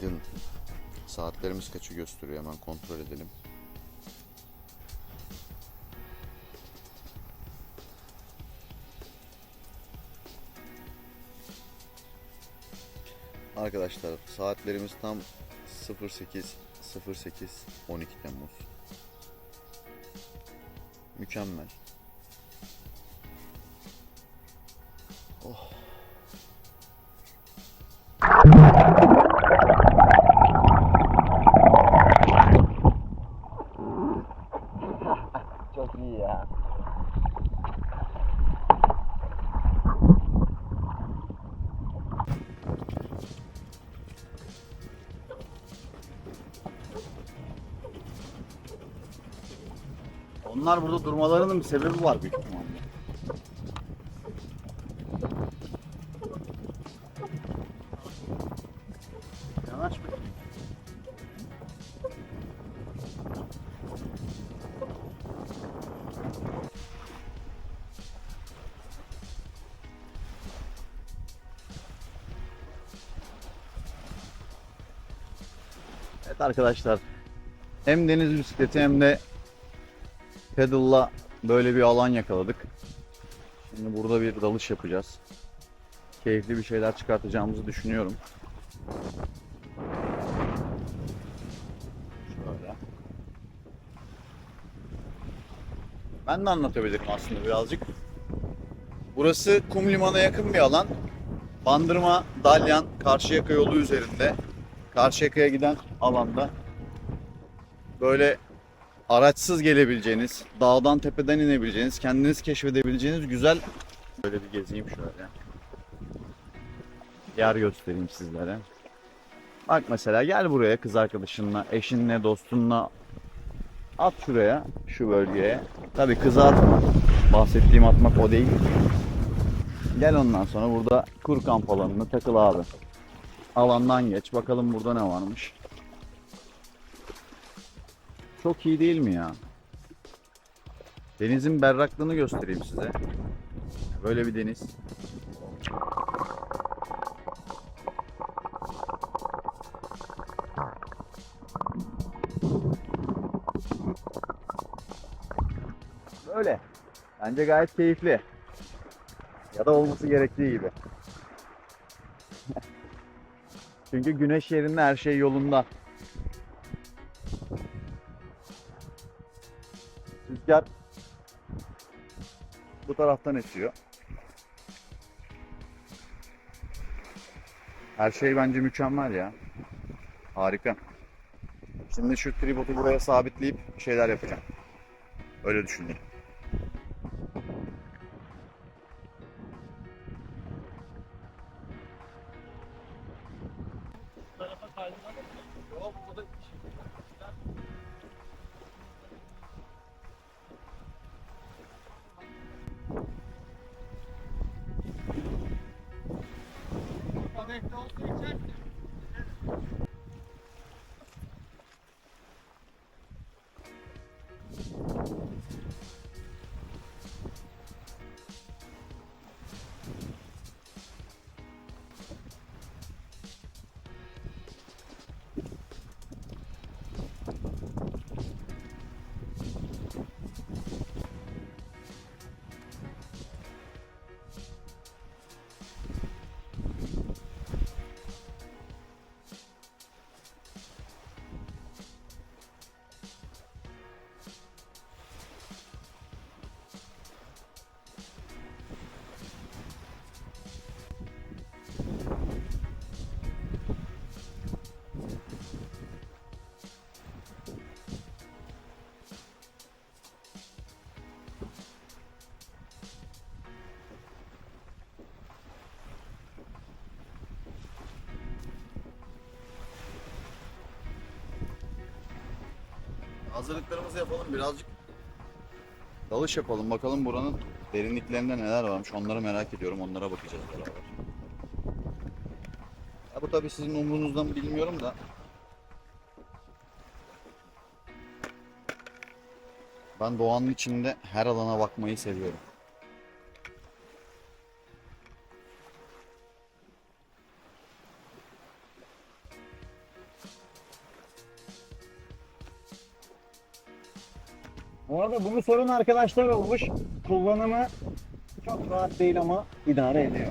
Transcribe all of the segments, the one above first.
Günaydın. Saatlerimiz kaçı gösteriyor hemen kontrol edelim. Arkadaşlar saatlerimiz tam 08 08 12 Temmuz. Mükemmel. Onlar burada durmalarının bir sebebi var büyük ihtimalle. Yanaş be. Evet arkadaşlar. Hem deniz bisikleti hem de pedal'la böyle bir alan yakaladık. Şimdi burada bir dalış yapacağız. Keyifli bir şeyler çıkartacağımızı düşünüyorum. Şöyle. Ben de anlatabilirim aslında birazcık. Burası kum limana yakın bir alan. Bandırma, Dalyan, Karşıyaka yolu üzerinde. Karşıyaka'ya giden alanda böyle araçsız gelebileceğiniz, dağdan tepeden inebileceğiniz, kendiniz keşfedebileceğiniz güzel böyle bir gezeyim şöyle. Yer göstereyim sizlere. Bak mesela gel buraya kız arkadaşınla, eşinle, dostunla at şuraya, şu bölgeye. Tabii kıza atma. Bahsettiğim atmak o değil. Gel ondan sonra burada kur kamp alanına takıl abi. Alandan geç. Bakalım burada ne varmış. Çok iyi değil mi ya? Denizin berraklığını göstereyim size. Böyle bir deniz. Böyle. Bence gayet keyifli. Ya da olması gerektiği gibi. Çünkü güneş yerinde her şey yolunda. Rüzgar bu taraftan esiyor. Her şey bence mükemmel ya. Harika. Şimdi şu tripodu buraya sabitleyip şeyler yapacağım. Öyle düşündüm. Hazırlıklarımızı yapalım birazcık. Dalış yapalım bakalım buranın derinliklerinde neler varmış onları merak ediyorum onlara bakacağız beraber. Ya bu tabi sizin umrunuzda mı bilmiyorum da. Ben doğanın içinde her alana bakmayı seviyorum. Bu arada bunu sorun arkadaşlar olmuş. Kullanımı çok rahat değil ama idare ediyor.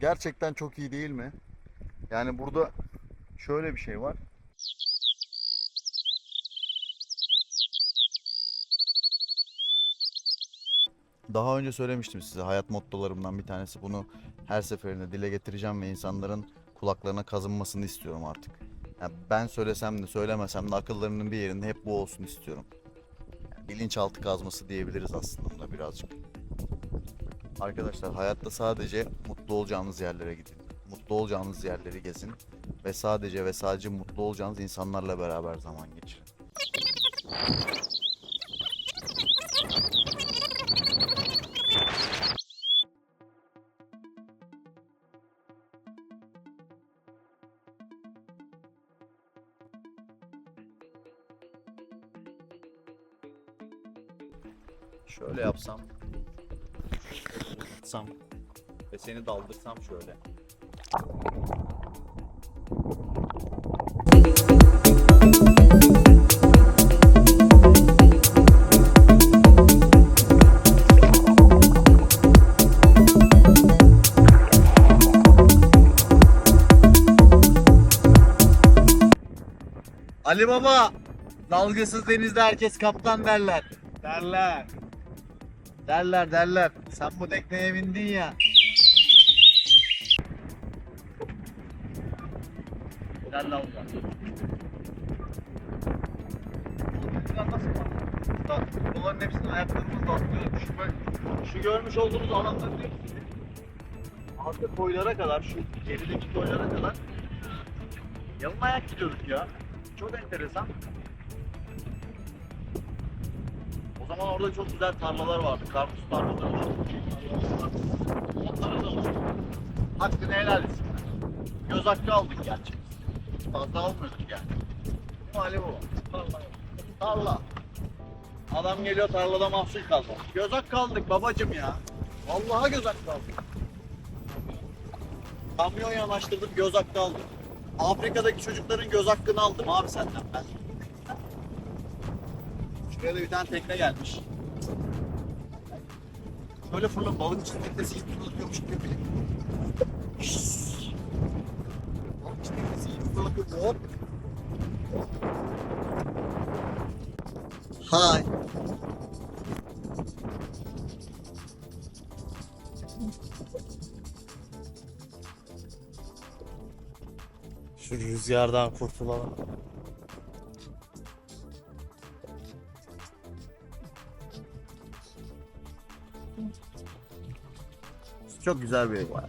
Gerçekten çok iyi değil mi? Yani burada şöyle bir şey var. Daha önce söylemiştim size hayat mottolarımdan bir tanesi bunu her seferinde dile getireceğim ve insanların kulaklarına kazınmasını istiyorum artık. Yani ben söylesem de söylemesem de akıllarının bir yerinde hep bu olsun istiyorum. Yani bilinçaltı kazması diyebiliriz aslında birazcık. Arkadaşlar hayatta sadece mutlu olacağınız yerlere gidin. Mutlu olacağınız yerleri gezin ve sadece ve sadece mutlu olacağınız insanlarla beraber zaman geçirin. Şöyle yapsam, tutsam ve seni daldırsam şöyle. Ali Baba, dalgasız denizde herkes kaptan derler. Derler. Derler derler. Sen bu tekneye bindin ya. Buradan. dalgalar nasıl var? Bunların hepsini ayaklarımızla atlıyoruz. Şu, şu görmüş olduğunuz alanların hepsini arka koylara kadar, şu gerideki koylara kadar yalın ayak gidiyorduk ya. Çok enteresan. Zaman orada çok güzel tarlalar vardı. Karpuz tarlaları vardı. Onlara da var. Hakkını helal etsinler. Göz hakkı aldık gerçi. Fazla almıyorduk yani. Bu hali bu. Tarla. Adam geliyor tarlada mahsul kaldı. Göz hakkı aldık babacım ya. Vallahi göz hakkı aldık. Kamyon yanaştırdım göz hakkı aldım. Afrika'daki çocukların göz hakkını aldım abi senden ben. Şuraya da bir tane tekne gelmiş. Böyle fırla balıkçı teknesi gibi fırlatıyormuş gibi bir. Şşş. Balıkçı teknesi gibi fırlatıyor. Hop. Hi. Şu rüzgardan kurtulalım. Çok güzel bir var.